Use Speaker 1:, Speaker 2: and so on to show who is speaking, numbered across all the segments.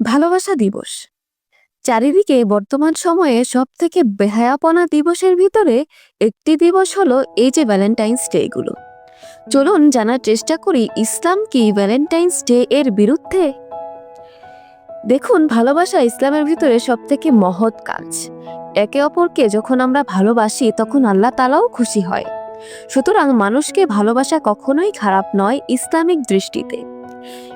Speaker 1: ভালোবাসা দিবস। চারিদিকে বর্তমান সময়ে সব থেকে বেহায়াপনা দিবসের ভিতরে একটি দিবস হলো এই যে ভ্যালেন্টাইন্স ডে গুলো। চলুন জানার চেষ্টা করি ইসলাম কি ভ্যালেন্টাইন্স ডে এর বিরুদ্ধে? দেখুন, ভালোবাসা ইসলামের ভিতরে সব থেকে মহৎ কাজ। একে অপরকে যখন আমরা ভালোবাসি, তখন আল্লাহ তালাও খুশি হয়। সুতরাং মানুষকে ভালোবাসা কখনোই খারাপ নয় ইসলামিক দৃষ্টিতে।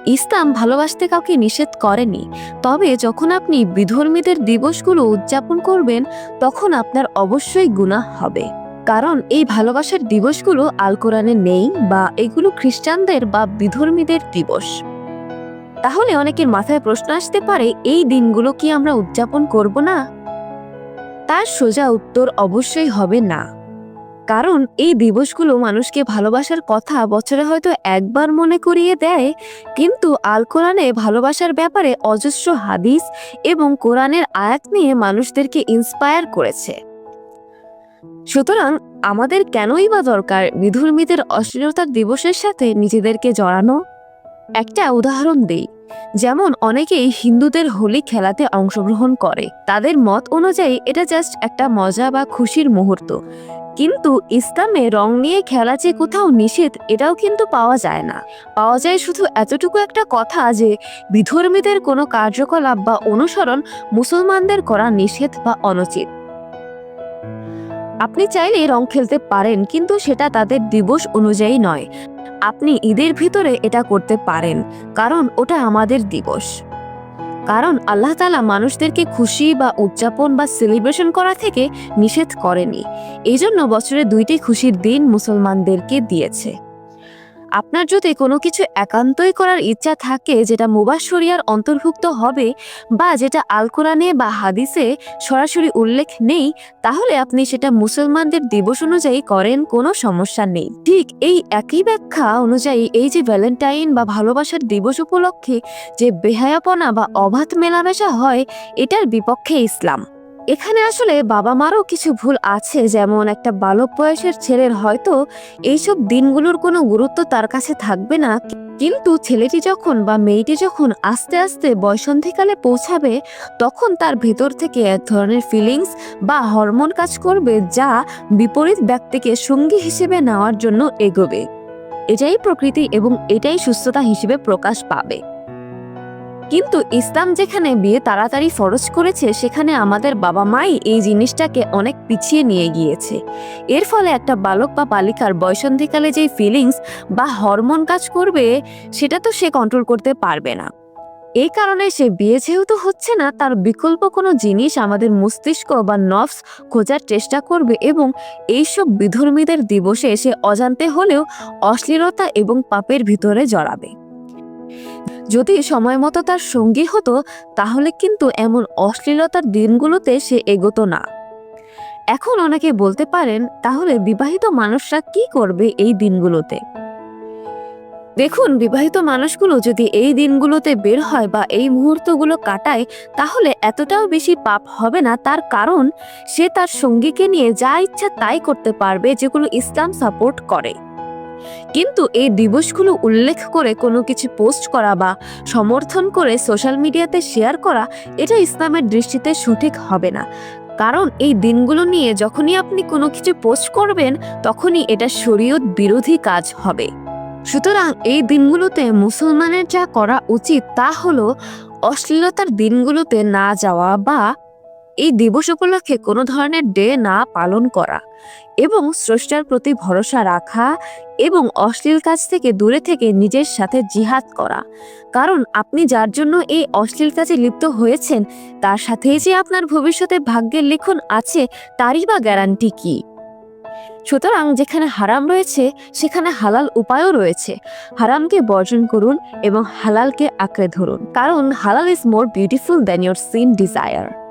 Speaker 1: ইসলাম ভালোবাসতে কাউকে নিষেধ করেনি। তবে যখন আপনি বিধর্মীদের দিবসগুলো উদযাপন করবেন, তখন আপনার অবশ্যই গুনাহ হবে। কারণ এই ভালোবাসার দিবসগুলো আল কোরআনে নেই বা এগুলো খ্রিস্টানদের বা বিধর্মীদের দিবস। তাহলে অনেকের মাথায় প্রশ্ন আসতে পারে, এই দিনগুলো কি আমরা উদযাপন করব না? তার সোজা উত্তর অবশ্যই হবে না। কারণ এই দিবসগুলো মানুষকে ভালোবাসার কথা বছরে হয়তো একবার মনে করিয়ে দেয়, কিন্তু আল কোরআনে ভালোবাসার ব্যাপারে অজস্র হাদিস এবং কোরআনের আয়াত নিয়ে মানুষদেরকে ইন্সপায়ার করেছে। সুতরাং আমাদের কেনই বা দরকার বিধর্মীদের অশ্লীলতার দিবসের সাথে নিজেদেরকে জড়ানো? একটা উদাহরণ দেই। যেমন অনেকেই হিন্দুদের হোলি খেলাতে অংশগ্রহণ করে। তাদের মত অনুযায়ী এটা জাস্ট একটা মজা বা খুশির মুহূর্ত। কিন্তু ইসলামে রং নিয়ে খেলা যে কোথাও নিষেধ, এটাও কিন্তু পাওয়া যায় না। পাওয়া যায় শুধু এতটুকু একটা কথা যে, বিধর্মীদের কোনো কার্যকলাপ বা অনুসরণ মুসলমানদের করা নিষেধ বা অনুচিত। আপনি চাইলে রং খেলতে পারেন, কিন্তু সেটা তাদের দিবস অনুযায়ী নয়। আপনি ঈদের ভিতরে এটা করতে পারেন, কারণ ওটা আমাদের দিবস। কারণ আল্লাহ তালা মানুষদেরকে খুশি বা উদযাপন বা সেলিব্রেশন করা থেকে নিষেধ করেনি। এই জন্য বছরে দুইটি খুশির দিন মুসলমানদেরকে দিয়েছে। আপনার যদি কোনো কিছু একান্তই করার ইচ্ছা থাকে, যেটা মুবাস শরিয়ার অন্তর্ভুক্ত হবে বা যেটা আল কোরআনে বা হাদিসে সরাসরি উল্লেখ নেই, তাহলে আপনি সেটা মুসলমানদের দিবস অনুযায়ী করেন, কোনো সমস্যা নেই। ঠিক এই একই ব্যাখ্যা অনুযায়ী এই যে ভ্যালেন্টাইন বা ভালোবাসার দিবস উপলক্ষে যে বেহায়াপনা বা অবাধ মেলামেশা হয়, এটার বিপক্ষে ইসলাম। এখানে আসলে বাবা মারও কিছু ভুল আছে, যেমন একটা বালক বয়সের ছেলের হয়তো এইসব দিনগুলোর কোনো গুরুত্ব তার কাছে থাকবে না। কিন্তু ছেলেটি যখন বা মেয়েটি যখন আস্তে আস্তে বয়সন্ধিকালে পৌঁছাবে, তখন তার ভেতর থেকে এক ধরনের ফিলিংস বা হরমোন কাজ করবে যা বিপরীত ব্যক্তিকে সঙ্গী হিসেবে নেওয়ার জন্য এগোবে। এটাই প্রকৃতি এবং এটাই সুস্থতা হিসেবে প্রকাশ পাবে। কিন্তু ইসলাম যেখানে বিয়ে তাড়াতাড়ি ফরজ করেছে, সেখানে আমাদের বাবা মাই এই জিনিসটাকে অনেক পিছিয়ে নিয়ে গিয়েছে। এর ফলে একটা বালক বা বালিকার বয়সন্ধিকালে যে ফিলিংস বা হরমোন কাজ করবে, সেটা তো সে কন্ট্রোল করতে পারবে না। এই কারণে সে বিয়ে যেহেতু হচ্ছে না, তার বিকল্প কোনো জিনিস আমাদের মস্তিষ্ক বা নফস খোঁজার চেষ্টা করবে এবং এইসব বিধর্মীদের দিবসে সে অজান্তে হলেও অশ্লীলতা এবং পাপের ভিতরে জড়াবে। যদি সময় মতো তার সঙ্গী হতো, তাহলে কিন্তু এমন অশ্লীলতার দিনগুলোতে সে এগোতো না। এখন অনেকে বলতে পারেন, তাহলে বিবাহিত মানুষরা কি করবে এই দিনগুলোতে? দেখুন, বিবাহিত মানুষগুলো যদি এই দিনগুলোতে বের হয় বা এই মুহূর্তগুলো কাটায়, তাহলে এতটাও বেশি পাপ হবে না। তার কারণ, সে তার সঙ্গীকে নিয়ে যা ইচ্ছা তাই করতে পারবে, যেগুলো ইসলাম সাপোর্ট করে। কিন্তু এই দিবসগুলো উল্লেখ করে কোনো কিছু পোস্ট করা বা সমর্থন করে সোশ্যাল মিডিয়াতে শেয়ার করা, এটা ইসলামের দৃষ্টিতে সঠিক হবে না। কারণ এই দিনগুলো নিয়ে যখনই আপনি কোনো কিছু পোস্ট করবেন, তখনই এটা শরীয়ত বিরোধী কাজ হবে। সুতরাং এই দিনগুলোতে মুসলমানের যা করা উচিত তা হলো অশ্লীলতার দিনগুলোতে না যাওয়া বা এই দিবস উপলক্ষে কোনো ধরনের ডে না পালন করা এবং স্রষ্টার প্রতি ভরসা রাখা এবং অশ্লীল কাজ থেকে দূরে থেকে নিজের সাথে জিহাদ করা। কারণ আপনি যার জন্য এই অশ্লীল কাজে লিপ্ত হয়েছেন, তার সাথেই যে আপনার ভবিষ্যতে ভাগ্যের লিখন আছে, তারই বা গ্যারান্টি কি? সুতরাং যেখানে হারাম রয়েছে, সেখানে হালাল উপায়ও রয়েছে। হারামকে বর্জন করুন এবং হালালকে আঁকড়ে ধরুন। কারণ halal is more beautiful than your sin desire